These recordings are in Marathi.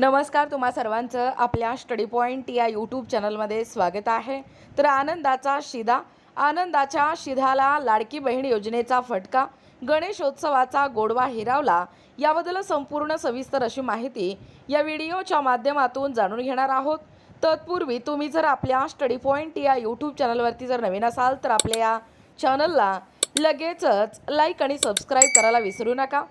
नमस्कार तुम्हा सर्वांचं आपल्या स्टडी पॉईंट या यूट्यूब चॅनलमध्ये स्वागत आहे. तर आनंदाचा शिधा आनंदाच्या शिधाला लाडकी बहीण योजनेचा फटका गणेशोत्सवाचा गोडवा हिरावला याबद्दल संपूर्ण सविस्तर अशी माहिती या व्हिडिओच्या माध्यमातून जाणून घेणार आहोत. तत्पूर्वी तुम्ही जर आपल्या स्टडी पॉईंट या यूट्यूब चॅनलवरती जर नवीन असाल तर आपल्या या चॅनलला लगेचच लाईक आणि सबस्क्राईब करायला विसरू नका.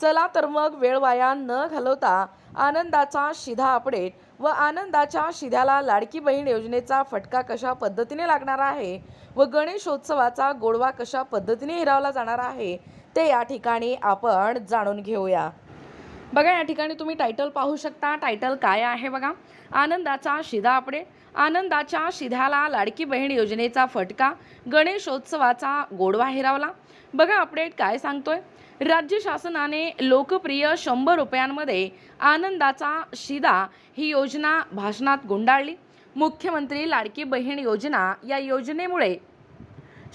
चला तर मग वेळ वाया न घालवता आनंदाचा शिधा अपडेट व आनंदाच्या शिध्याला लाडकी बहीण योजनेचा फटका कशा पद्धतीने लागणार आहे व गणेशोत्सवाचा गोडवा कशा पद्धतीने हिरावला जाणार आहे ते या ठिकाणी आपण जाणून घेऊया. बघा या ठिकाणी तुम्ही टायटल पाहू शकता. टायटल काय आहे बघा? आनंदाचा शिधा आपडे आनंदाच्या शिध्याला लाडकी बहीण योजनेचा फटका. गणेशोत्सवाचा गोडवा हिरावला. बघा अपडेट काय सांगतोय? राज्य शासनाने लोकप्रिय शंभर रुपयांमध्ये आनंदाचा शिदा ही योजना भाषणात गुंडाळली. मुख्यमंत्री लाडकी बहीण योजना या योजनेमुळे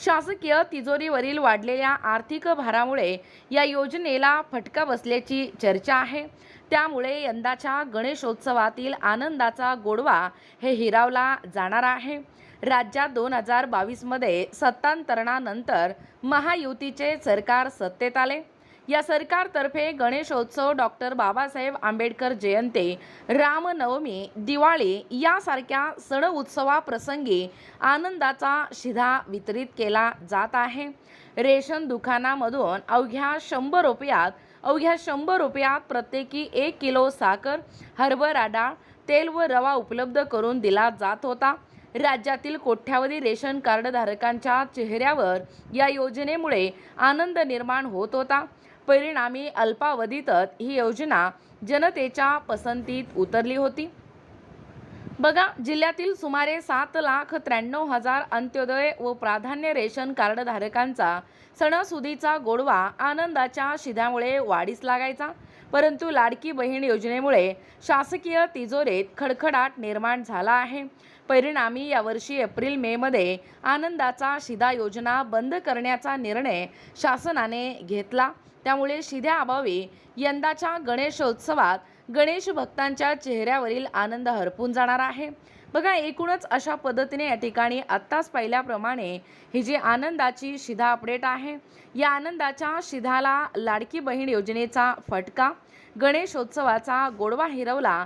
शासकीय तिजोरीवरील वाढलेल्या आर्थिक भारामुळे या योजनेला फटका बसल्याची चर्चा आहे. त्यामुळे यंदाच्या गणेशोत्सवातील आनंदाचा गोडवा हे हिरावला जाणार आहे. राज्यात दोन हजार बावीसमध्ये सत्तांतरणानंतर महायुतीचे सरकार सत्तेत आले. या सरकारतर्फे गणेशोत्सव डॉक्टर बाबासाहेब आंबेडकर जयंती रामनवमी दिवाळी यासारख्या सण उत्सवाप्रसंगी आनंदाचा शिधा वितरित केला जात आहे. रेशन दुकानामधून अवघ्या शंभर रुपयात अवघ्या शंभर रुपयात प्रत्येकी एक किलो साखर हरभरा डाळ तेल व रवा उपलब्ध करून दिला जात होता. राज्यातील कोट्यावधी रेशन कार्डधारकांच्या चेहऱ्यावर या योजनेमुळे आनंद निर्माण होत होता. परिणामी अल्पावधीतच ही योजना जनतेच्या पसंतीत उतरली होती. बघा जिल्ह्यातील सुमारे सात लाख त्र्याण्णव हजार अंत्योदय व प्राधान्य रेशन कार्डधारकांचा सणासुदीचा गोडवा आनंदाच्या शिध्यामुळे वाढीस लागायचा. परंतु लाडकी बहीण योजनेमुळे शासकीय तिजोरीत खडखडाट निर्माण झाला आहे. परिणामी यावर्षी एप्रिल मेमध्ये आनंदाचा शिधा योजना बंद करण्याचा निर्णय शासनाने घेतला. त्यामुळे शिध्याअभावी यंदाच्या गणेशोत्सवात गणेश भक्तांच्या चेहऱ्यावरील आनंद हरपून जाणार आहे. बघा एकूणच अशा पद्धतीने या ठिकाणी आत्ताच पाहिल्याप्रमाणे ही जी आनंदाची शिधा अपडेट आहे या आनंदाच्या शिधाला लाडकी बहीण योजनेचा फटका गणेशोत्सवाचा गोडवा हिरवला